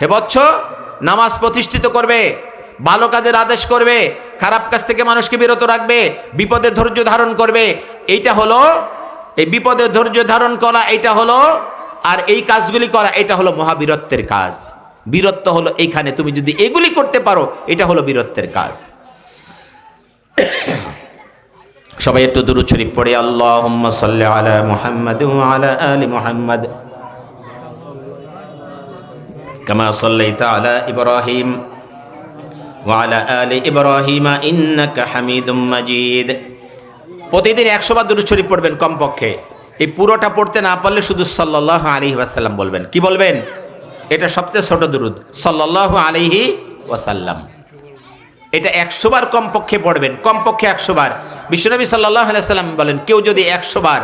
হে বচ্চ নামাজ প্রতিষ্ঠিত করবে, ভালো কাজের আদেশ করবে, খারাপ কাজ থেকে মানুষকে বিরত রাখবে, বিপদে ধৈর্য ধারণ করবে, এইটা হলো, এই বিপদে ধৈর্য ধারণ করা এইটা হলো, আর এই কাজগুলি করা এটা হলো মহাবীরত্বের কাজ। বীরত্ব হলো এইখানে, তুমি যদি এগুলি করতে পারো, এটা হলো বীরত্বের কাজ। সবাই একটু দুরুদ শরীফ পড়ে, আল্লাহুম্মা সাল্লি আলা মুহাম্মাদ আলা সাল্লাইতা আলা ইব্রাহিম ওয়া আলা আলি ইব্রাহিম ইন্নাকা হামিদুম মাজিদ প্রতিদিন একশো বার দুরুদ শরীফ পড়বেন কমপক্ষে। এই পুরোটা পড়তে না পারলে শুধু সাল্লাল্লাহু আলাইহি ওয়াসাল্লাম বলবেন। কি বলবেন? এটা সবচেয়ে ছোট দুরুদ। সাল্লাল্লাহু আলাইহি ওয়াসাল্লাম। এটা একশো বার কমপক্ষে পড়বেন। কমপক্ষে একশো বার বিশ্বনবী সাল্লাহ সাল্লাম বলেন, কেউ যদি একশো বার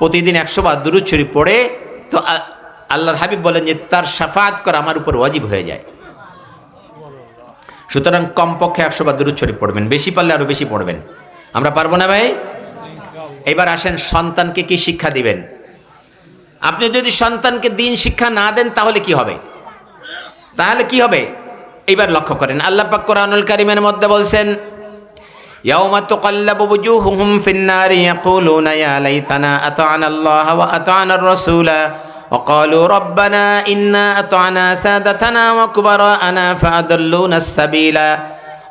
প্রতিদিন একশো বার দুরুদ শরীফ পড়ে, তো আল্লাহর হাবিব বলেন যে তার সাফাত করা আমার উপর ওয়াজিব হয়ে যায় সুতরাং কমপক্ষে একশো বার দুরুদ শরীফ পড়বেন বেশি পারলে আরও বেশি পড়বেন আমরা পারবো না ভাই এবার আসেন সন্তানকে কি শিক্ষা দিবেন আপনি যদি সন্তানকে দিন শিক্ষা না দেন তাহলে কি হবে তাহলে কি হবে এইবার লক্ষ্য করেন আল্লাহ পাক কোরআনুল কারিমের মধ্যে বলছেন يوم تقلب وجوههم في النار يقولون يا ليتنا أطعنا الله وأطعنا الرسول وقالوا ربنا إنا أطعنا سادتنا وكبراءنا فأضلونا السبيل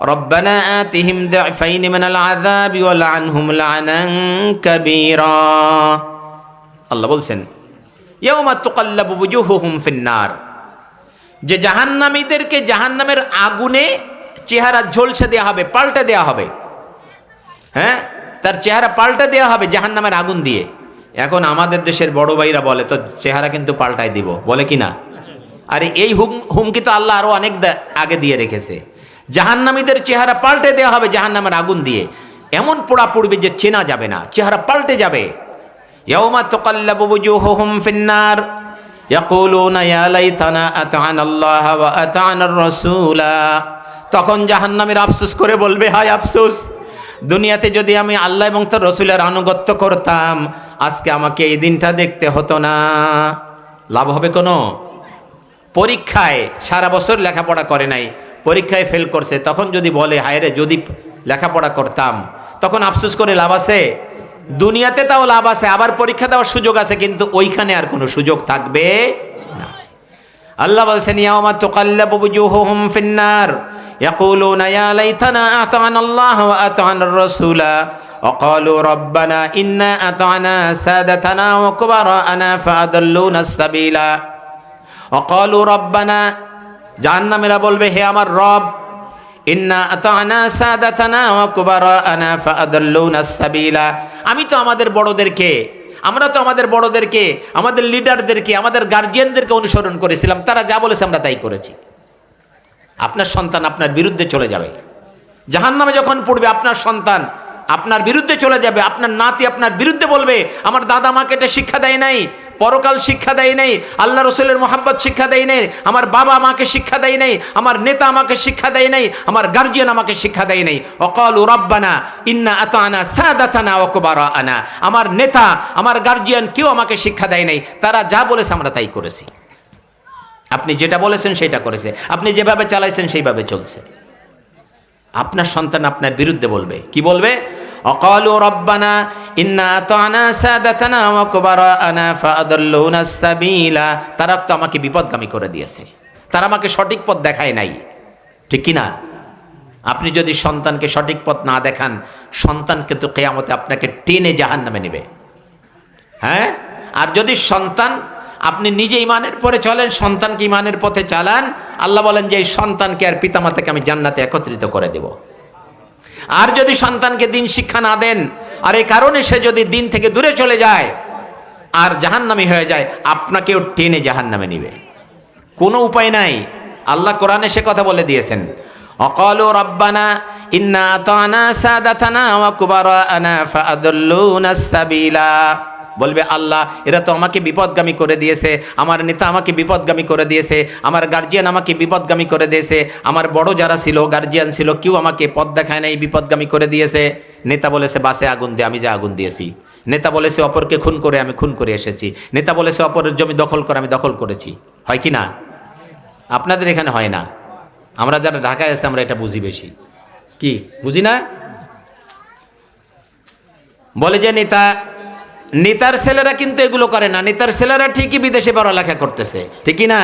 ربنا آتهم ضعفين من العذاب ولعنهم لعنا كبيرا الله বলছেন يوم تقلب وجوههم في النار যে জাহান্নামীদেরকে জাহান্নামের আগুনে চেহারা ঝলসে দেওয়া হবে পাল্টে দেওয়া হবে হ্যাঁ তার চেহারা পাল্টে দেওয়া হবে জাহান্নামের আগুন দিয়ে এখন আমাদের দেশের বড় ভাইরা বলে তো চেহারা কিন্তু পাল্টাই দিব। বলে কি না? আরে এই হুম, হুমকি তো আল্লাহ আরও অনেক আগে দিয়ে রেখেছে। জাহান্নামীদের চেহারা পাল্টে দেওয়া হবে জাহান্নামের আগুন দিয়ে। এমন পোড়া পড়বে যে চেনা যাবে না, চেহারা পাল্টে যাবে। ইয়াউমা তুকাল্লাবু বুজুহুহুম ফিন্নার। আল্লাহ তখন জাহান্নামের আফসোস করে বলবে, হায় আফসোস, দুনিয়াতে যদি আমি আল্লাহ এবং তার রসুলের আনুগত্য করতাম আজকে আমাকে এই দিনটা দেখতে হতো না। লাভ হবে কোনো? পরীক্ষায় সারা বছর লেখাপড়া করে নাই, পরীক্ষায় ফেল করছে, তখন যদি বলে, হায় রে, যদি লেখাপড়া করতাম, তখন আফসোস করে লাভ আছে? দুনিয়াতে তাও লাভ আছে, আবার পরীক্ষা দেওয়ার সুযোগ আছে, কিন্তু ওইখানে আর কোনো সুযোগ থাকবে না। আল্লাহ বলছেন ইয়াওমা তুকাল্লাবু ফিন্নার, ইয়াকুলুনা, ইয়া লাইতানা আতা'না আল্লাহ ওয়া আতা'না আর-রাসূলা وقالوا ربنا إنا أطعنا سادتنا وكبراءنا فأضلونا السبيل وقالوا ربنا জাহান্নামীরা বলবে হে আমার রব ইন্না আতা'না সাদাতানা ওয়া কুবারা'ানা ফাআদাল্লুনা সাবিলা আমি তো আমাদের বড়দেরকে আমরা তো আমাদের বড়দেরকে আমাদের লিডারদেরকে আমাদের গার্জিয়ানদেরকে অনুসরণ করেছিলাম তারা যা বলেছে আমরা তাই করেছি আপনার সন্তান আপনার বিরুদ্ধে চলে যাবে জাহান্নামে যখন পড়বে আপনার সন্তান আপনার বিরুদ্ধে চলে যাবে, আপনার নাতি আপনার বিরুদ্ধে বলবে, আমার দাদা মাকে এটা শিক্ষা দেয় নাই, পরকাল শিক্ষা দেয় নাই, আল্লাহ রসুলের মোহাব্বত শিক্ষা দেয় নাই, আমার বাবা আমাকে শিক্ষা দেয় নাই, আমার নেতা আমাকে শিক্ষা দেয় নাই, আমার গার্জিয়ান আমাকে শিক্ষা দেয় নাই। অকাল রব্বানা, ইন্না আতানা সাদাতানা অকবার আনা আমার নেতা, আমার গার্জিয়ান কেউ আমাকে শিক্ষা দেয় নাই, তারা যা বলেছে আমরা তাই করেছি। আপনি যেটা বলেছেন সেটা করেছে, আপনি যেভাবে চালাইছেন সেইভাবে চলছে। আপনার সন্তান আপনার বিরুদ্ধে বলবে, কি বলবে? অকালু রব্বানা, ইন্না আতানা সাদাতানা ওয়া কুবারানা ফাআদাল্লুনা সাবিলা। তারা তো আমাকে বিপদগামী করে দিয়েছে। তারা আমাকে সঠিক পথ দেখায় নাই। ঠিক না? আপনি যদি সন্তানকে সঠিক পথ না দেখান, সন্তানকে তো কেয়ামতে আপনাকে টেনে জাহান নামে নেবে। হ্যাঁ? আর যদি সন্তান, আপনি নিজে ইমানের পরে চলেন, সন্তানকে ইমানের পথে চালান, আল্লাহ বলেন যে এই সন্তানকে আর পিতামাতাকে আমি জান্নাতে একত্রিত করে দেব। আর যদি সন্তানকে দিন শিক্ষা না দেন, আর এই কারণে সে যদি দিন থেকে দূরে চলে যায়, আর জাহান্নামি হয়ে যায়, আপনাকেও টেনে জাহান্নামে নিবে। কোনো উপায় নাই। আল্লাহ কোরআনে সে কথা বলে দিয়েছেন। অকালু রব্বানা ইন্না তানা সাদাতানা ওয়া কুবারানা ফাআদাল্লুনা সাবিলা। বলবে, আল্লাহ, এরা তো আমাকে বিপদগামী করে দিয়েছে। আমার নেতা আমাকে বিপদগামী করে দিয়েছে। আমার গার্জিয়ান আমাকে বিপদগামী করে দিয়েছে। আমার বড় যারা ছিল গার্জিয়ান ছিল, কেউ আমাকে পথ দেখায় নাই, বিপদগামী করে দিয়েছে। নেতা বলেছে, বাসে আগুন দিয়ে আমি যে আগুন দিয়েছি। নেতা বলেছে, অপরকে খুন করে, আমি খুন করে এসেছি। নেতা বলেছে, অপরের জমি দখল করে, আমি দখল করেছি। হয় কি না? আপনাদের এখানে হয় না। আমরা যারা ঢাকায় আসতে আমরা এটা বুঝি বেশি। কি? বুঝি না? বলে যে, নেতা নেতার ছেলেরা কিন্তু এগুলো করে না। নেতার ছেলেরা ঠিকই বিদেশে পড়ালেখা করতেছে। ঠিকই না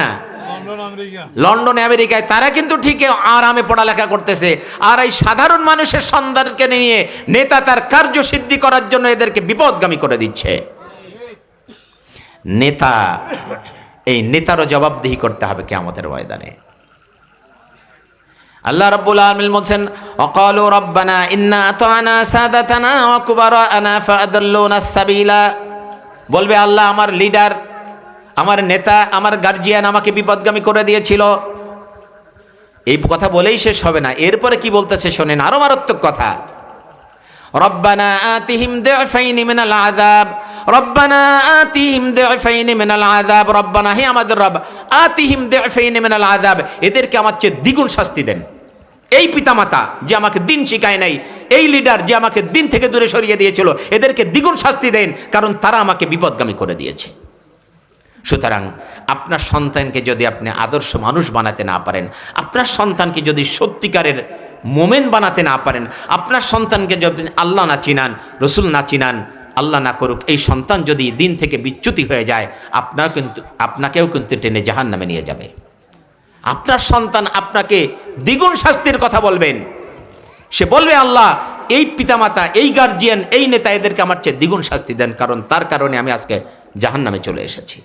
লন্ডন আমেরিকায় তারা কিন্তু ঠিকই আরামে পড়ালেখা করতেছে। আর এই সাধারণ মানুষের সন্তানকে নিয়ে নেতা তার কার্যসিদ্ধি করার জন্য এদেরকে বিপদগামী করে দিচ্ছে। নেতা এই নেতারও জবাবদিহি করতে হবে কে আমাদের ময়দানে। আল্লাহ রাব্বুল আলামিন বলছেন, অকালু রব্বানা ইন্না আতানা সাদাতানা ওয়া কুবারানা ফাআদাল্লুনা সাবিলা। বলবে, আল্লাহ আমার লিডার, আমার নেতা, আমার গার্জিয়ান আমাকে বিপদগামী করে দিয়েছিল। এই কথা বলেই শেষ হবে না। এরপরে কি বলতেছে শোনেন, আরও মারাত্মক কথা। রব্বানা আতিহিম দিফাইনি মিনাল আযাব। রব্বানা আতিহিম দিফাইনি মিনাল আযাব। রব্বানা, হে আমাদের রব আতিহিম দিফাইনি মিনাল আযাব, এদেরকে আমার চেয়ে দ্বিগুণ শাস্তি দেন। এই পিতামাতা যে আমাকে দিন শিখায় নাই, এই লিডার যে আমাকে দিন থেকে দূরে সরিয়ে দিয়েছিল, এদেরকে দ্বিগুণ শাস্তি দেন, কারণ তারা আমাকে বিপদগামী করে দিয়েছে। সুতরাং আপনার সন্তানকে যদি আপনি আদর্শ মানুষ বানাতে না পারেন, আপনার সন্তানকে যদি সত্যিকারের মোমেন বানাতে না পারেন, আপনার সন্তানকে যদি আল্লাহ না চিনান, রসুল না চিনান আল্লাহ না করুক, এই সন্তান যদি দিন থেকে বিচ্যুতি হয়ে যায়, আপনার কিন্তু, আপনাকেও কিন্তু টেনে জাহান নামে নিয়ে যাবে। আপনার সন্তান আপনাকে দ্বিগুণ শাস্তির কথা বলবেন। সে বলবে, আল্লাহ, এই পিতামাতা, এই গার্জিয়ান এই নেতা এদেরকে আমার চেয়ে দ্বিগুণ শাস্তি দেন, কারণ তার কারণে আমি আজকে জাহান নামে চলে এসেছি।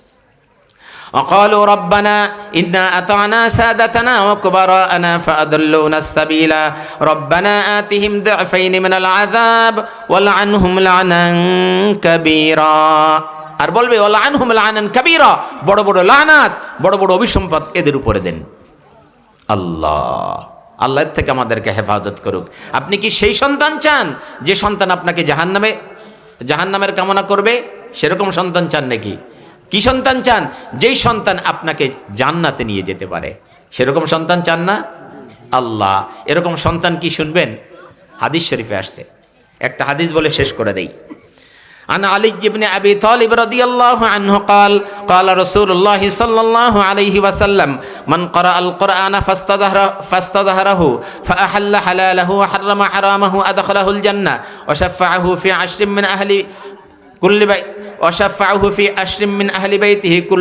وقالوا ربنا إنا أطعنا سادتنا وكبراءنا فأضلونا السبيل ربنا آتهم ضعفين من العذاب ولعنهم لعنا كبيرا আর বলবে ওলানহুম লানান কাবীরা বড় বড় লানাত বড় বড় অভিসম্পদ এদের উপরে দেন আল্লাহ আল্লাহর থেকে আমাদেরকে হেফাজত করুক আপনি কি সেই সন্তান চান যে সন্তান আপনাকে জাহান্নামে জাহান্নামের কামনা করবে সেরকম সন্তান চান নাকি কি সন্তান চান যেই সন্তান আপনাকে জান্নাতে নিয়ে যেতে পারে সেরকম সন্তান চান না আল্লাহ এরকম সন্তান কি শুনবেন হাদিস শরীফে আসছে একটা হাদিস বলে শেষ করে দেই عن علي بن أبي طالب رضي الله عنه قال قال رسول الله صلى الله عليه وسلم من قرأ القرآن فاستظهر فاستظهره فأحل حلاله وحرم حرامه أدخله الجنة وشفعه في عشر من أهل كل بيت وشفعه في عشر من أهل بيته كل